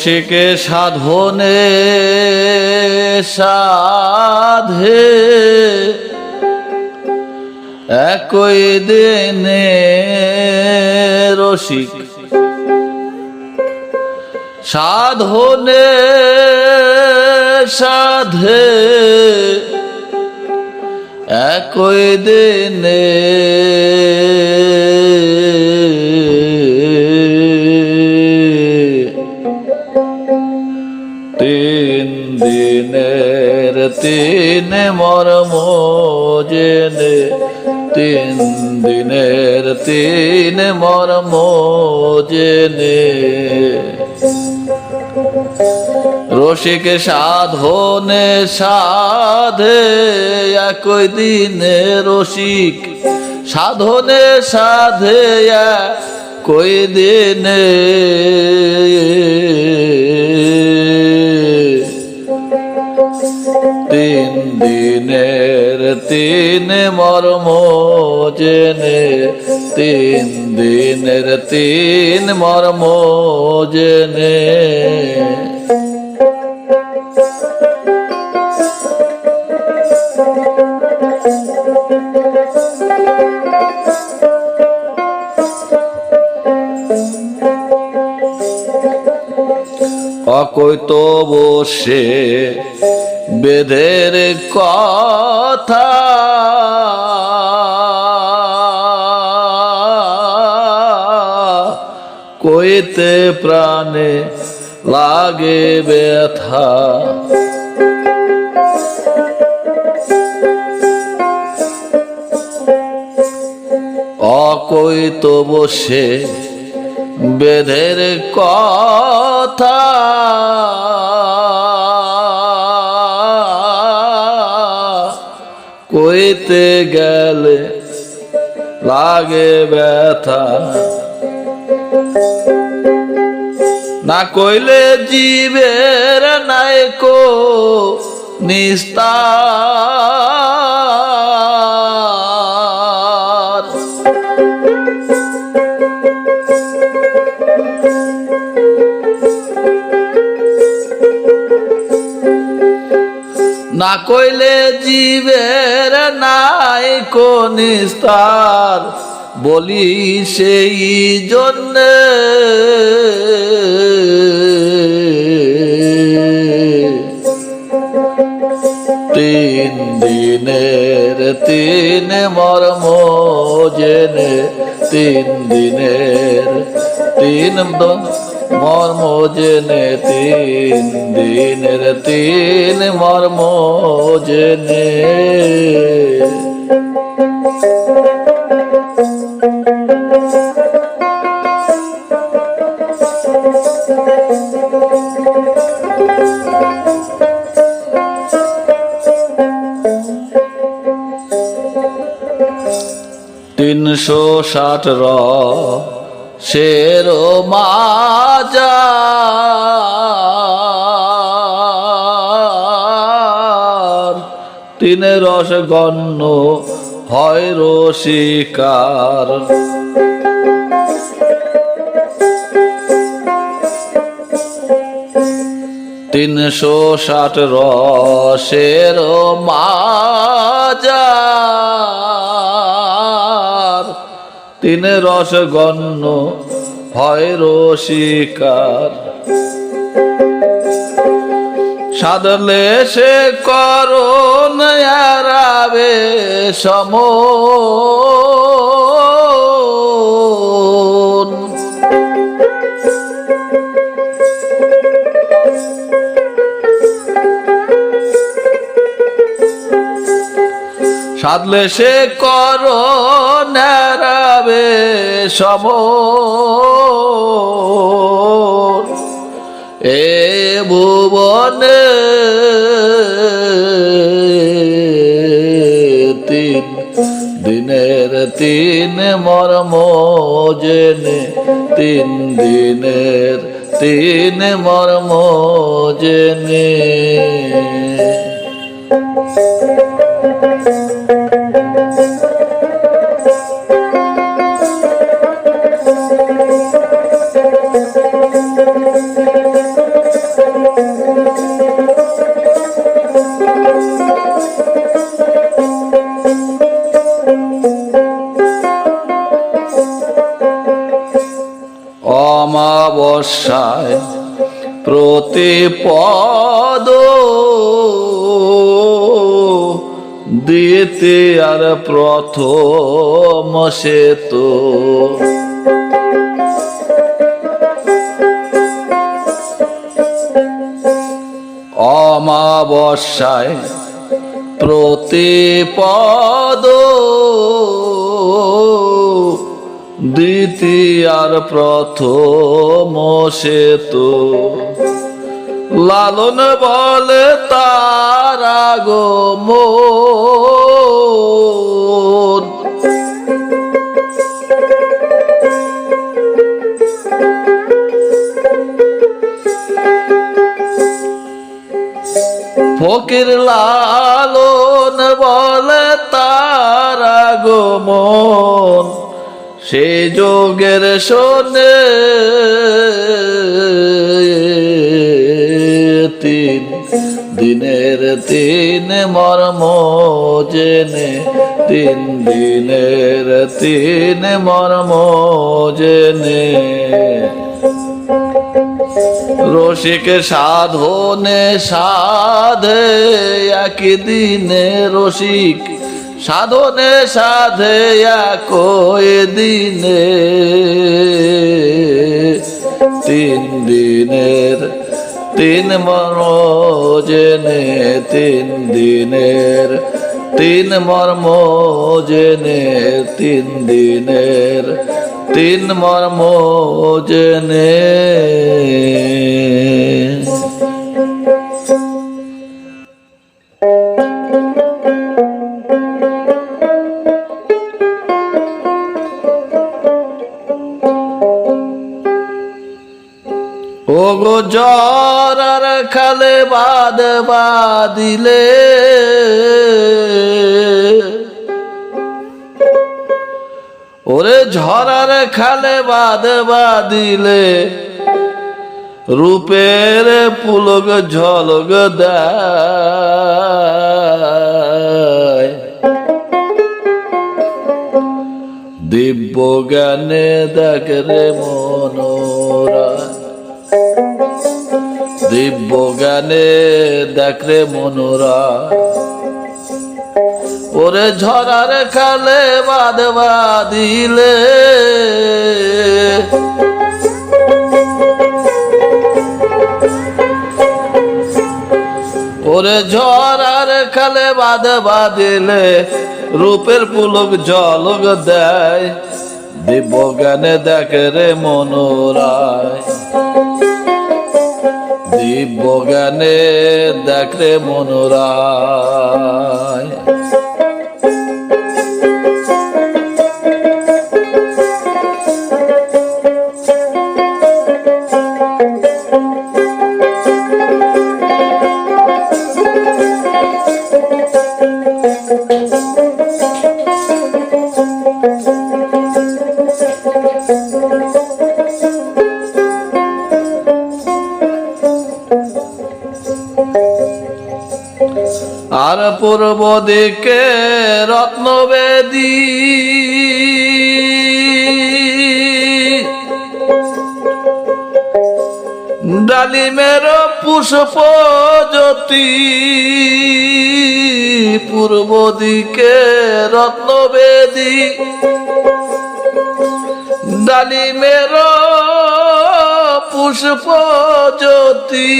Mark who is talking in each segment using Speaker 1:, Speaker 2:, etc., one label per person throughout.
Speaker 1: রসিকে সাধনে সাধে একই দিনে রসিক সাধনে সাধে একই দিনে তিন মর্ম জেনে তিন দিনের তিন মর্ম জেনে রসিক সাধনে সাধে, একই দিনে রসিক সাধনে সাধে কই দিনে। তিন দিনের তিন মর্ম জেনে তিন দিনের তিন মর্ম জেনে অকৈত বসে বেদের কথা? কইতে প্রাণে লাগে ব্যথা। অকৈত বসে বেদের কথা। কইতে গেলে লাগে ব্যথা। না কইলে জীবের নায়কো নিস্তার। না কইলে জীবের নাই নিস্তার বলি সেই জন্যে। তিন দিনের তিন মর্ম জেনে, তিন দিনের তিন মর্ম জেনে তিন দিনের তিন মর্ম জেনে তিনশো ষাট র শের মাজা তিন রস গণ্য হয় রসিকার। তিনশো ষাট রসের মাজার। তিন রস গণ্য হয় রসিকার সাধলে সে করুন আরাবে সমন। সাধলে সে কর নারাবে সম। এ ভুবনে তিন দিনের তিন মর্ম জেনে তিন দিনের তিন মর্ম জেনে। অমাবস্যায় প্রতিপদ দিতে আর প্রথম সেতু। অমাবস্যায় প্রতিপদ দ্বিতীয়ার প্রথম সেতু। লালন বলে তার ফকির লালন বলে তার আগমন। সে যোগের শোনে তিন, দিনের তিন মর্ম জেনে, তিন দিনের তিন মর্ম জেনে। রসিক সাধনে সাধে একই দিনে রসিক সাধনে সাধে একই দিনে। তিন দিনের তিন মর্ম জেনে তিন দিনের তিন মর্ম জেনে তিন দিনের তিন মর্ম জেনে গো জ্বর আর খালে বাদ বাদিলে ওরে ঝরার খালে বাদ বাদিলে রূপের পুলক ঝলক দিব্য জ্ঞানে দেখ রে মনোরা দিব্য জ্ঞানে দেখ রে মনোরা। ওরে ঝরার খালে বাদ বাদিলে ওরে ঝরার খালে বাদ বাদিলে রূপের পুলক জলক দেয়। দিব্য জ্ঞানে দেখে রে মনোরায়। দিব্য জ্ঞানে দেখলে মনোরা মনোরায় আর পূর্ব দিকে রত্নবেদী। ডালিমের পুষ্প জ্যোতি পূর্ব দিকে রত্নবেদী। ডালিমের পুষ্প জ্যোতি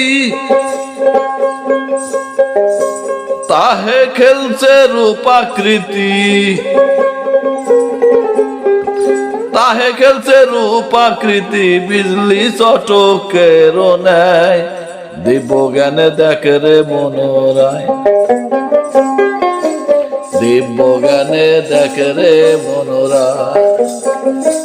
Speaker 1: তাহে খেলছে রূপাকৃতি। তাহে খেলছে রূপাকৃতি, বিজলি চটকের নেয় দিব্য জ্ঞানে দেখে রে মনোরায়। দিব্য জ্ঞানে দেখে রে মনোরায়।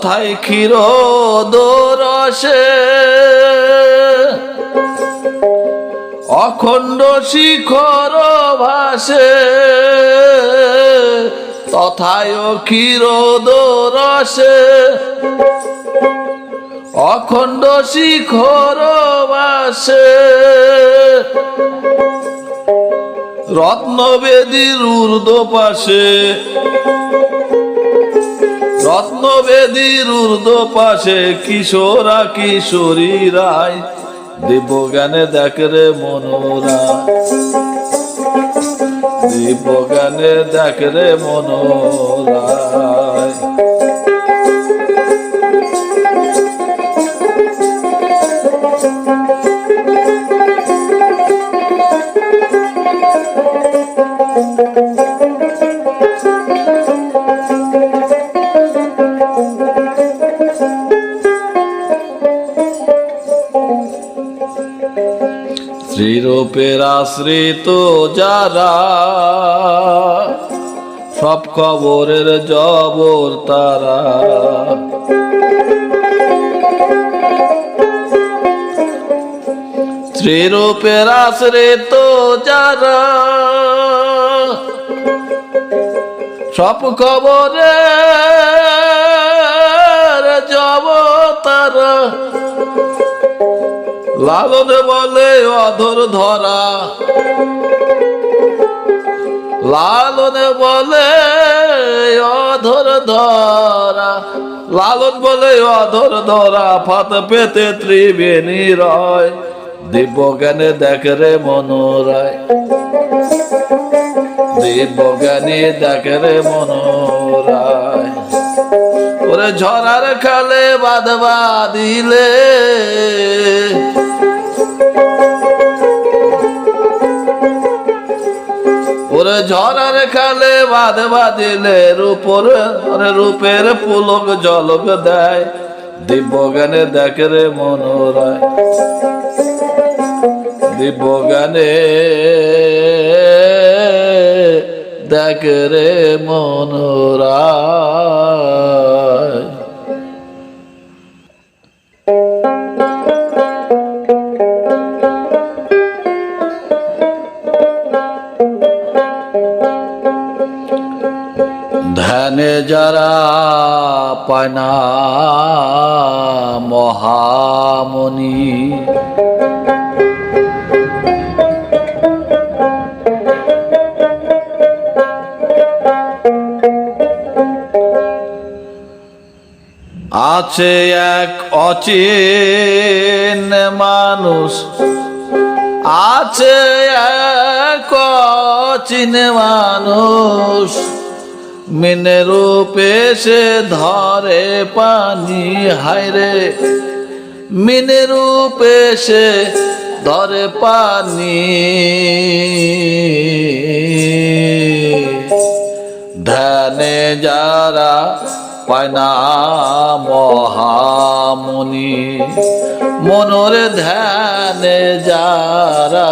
Speaker 1: তথাই ক্ষীর দোরসে অখণ্ড শিখর ভাসে। তথায় ক্ষীরোদ রসে। অখণ্ড শিখর ভাসে। রত্নবেদীর ঊর্ধ্ব পাশে রত্নবেদীর ঊর্ধ্ব পাশে কিশোরা কিশোরী রায়। দিব্যজ্ঞানে দেখ রে মনোরা। দিব্যজ্ঞানে দেখ রে মনোরায় শ্রীরূপের আশ্রিত যারা সব খবরের জবর তারা। শ্রীরূপের আশ্রিত যারা সব খবরের জব তারা। লালন বলে অধর ধরা। লালন বলে অধর ধরা। লালন বলে অধর ধরা ফাত পেতে ত্রিবেণী রয় দিব্য জ্ঞানে দেখ রে মনোরায়। দিব্য জ্ঞানে দেখ রে মনোরায়। ওরে ঝরার খালে বাঁধবা দিলে। ঝরার খালে বাঁধবা দিলে রূপর ওরে রূপের পুলক জলক দেয়। দিব্য জ্ঞানে দেখ রে মনোরায়। দিব্য জ্ঞানে দেখ রে মনোরায়। ধ্যানে যারা পায় না মহামণি। আছে এক অচিন মানুষ আছে এক অচিন মানুষ। মিনে রূপে সে ধরে পানি, হায়রে। মিনে রূপে সে ধরে পানি। ধ্যানে যারা পায় না মহামুনি, মনোরে ধ্যানে যারা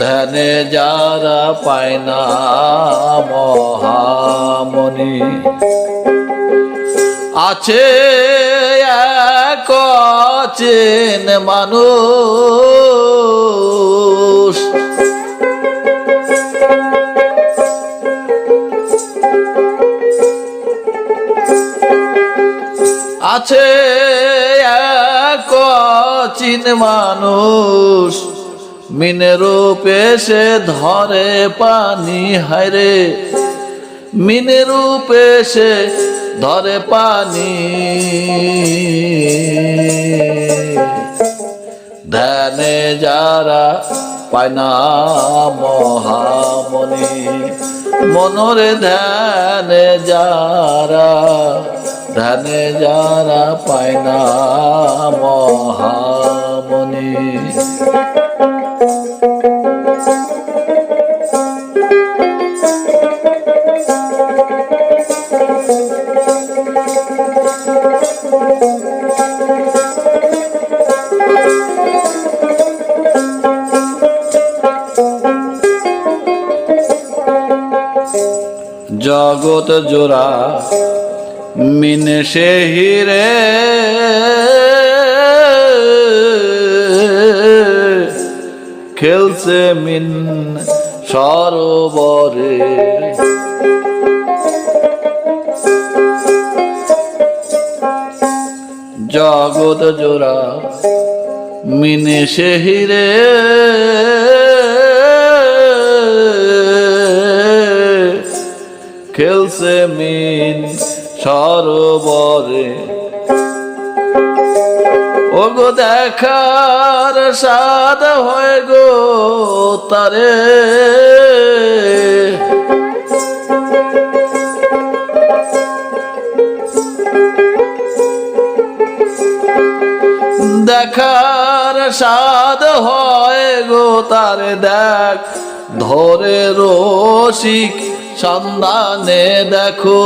Speaker 1: ধ্যানে যারা পায় না মহামনি আছে এক চেন মানুষ। আছে এক চিন মানুষ। মিনে রূপে সে ধরে পানি, হায়রে। মিনে রূপে সে ধরে পানি। ধ্যানে যারা পায় না মহামনি, মনরে ধ্যানে যারা ধ্যানে যারা পায় না মহামনি। জগৎ জোড়া মিনে সে হিরে খেলছে মিন সরোবরে। জগৎ জোড়া মিনে সে হিরে খেলছে মিন সরোবরে। ওগো দেখার সাদ হয় গো তারে। দেখার সাদ হয় গো তারে দেখ, ধরে রসিক সন্ধানে দেখো,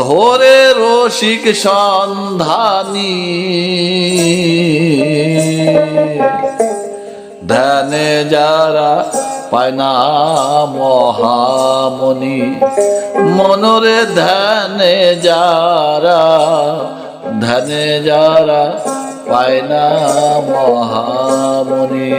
Speaker 1: ধরে রসিক সন্ধানী। ধ্যানে যারা পায় না মহামণি, মনরে ধ্যানে যারা ধ্যানে যারা পায় না মহামণি।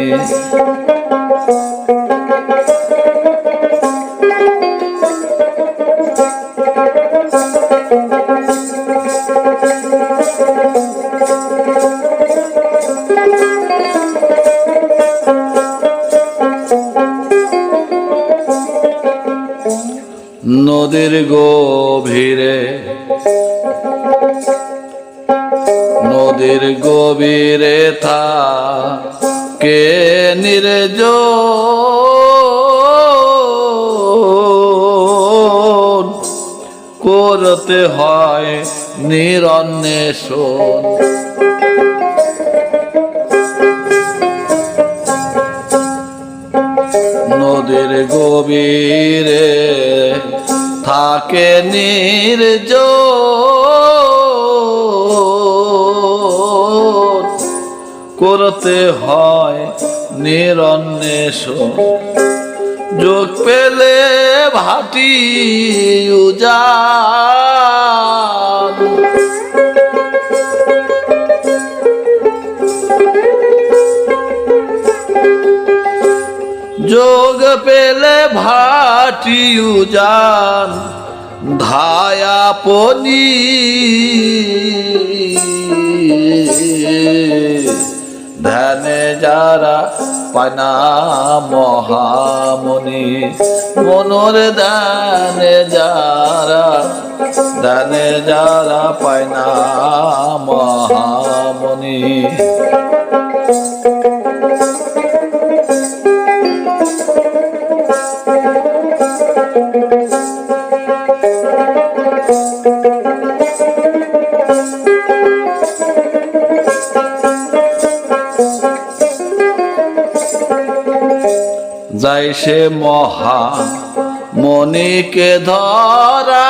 Speaker 1: নদীর গভীরে নদীর গভীরে থা কে নির্জ করতে হয় নিরন্বেষণ। নদীর গভীরে থাকে নির্জ করতে হয় নিরন্বেষণ যোগ পেলে ভাটি যোগ পেলে ভাটি উজান ধায়া পনি। ধ্যানে যারা পানা মহামণি মনোর দানে যারা দানে যারা পায়না মহামণি যাই সে মহা মনিকে ধরা।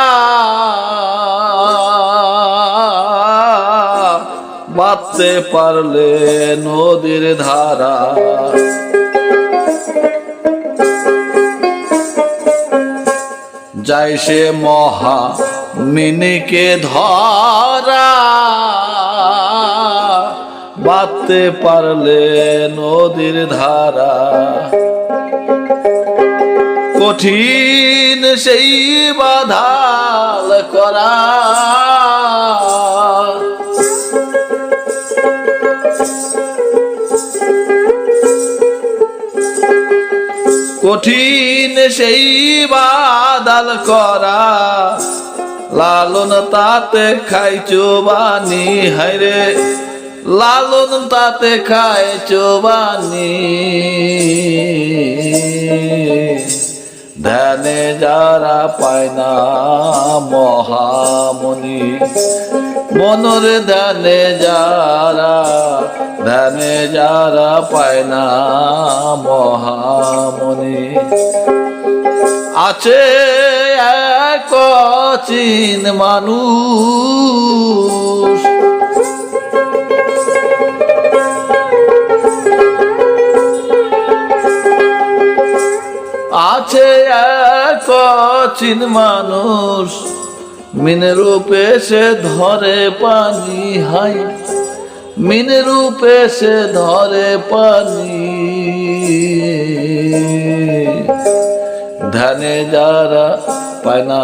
Speaker 1: বাঁচতে পারলে নদীর ধারা। যাই সে মহা মিনিকে ধরা। বাঁধতে পারলে নদীর ধারা। কঠিন সেই বাধাল করা। কঠিন সেই বাদাল করা। লালন তাতে খাই চোবানি হাইরে লালন তাতে খায় চোবানি ধ্যানে যারা পায় না মহামণি, মনর ধ্যানে যারা ধ্যানে যারা পায় না মহামণি। আছে এক মানুষ আছে এক চিন মানুষ মিনের রূপে সে ধরে পানি হাই মিনের রূপে সে ধরে পানি। ধানে যারা পায় না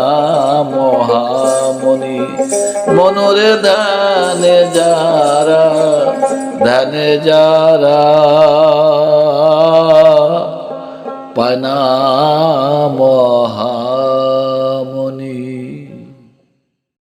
Speaker 1: মহামণি, মনরে ধানে যারা, ধ্যানে যারা পানা মহা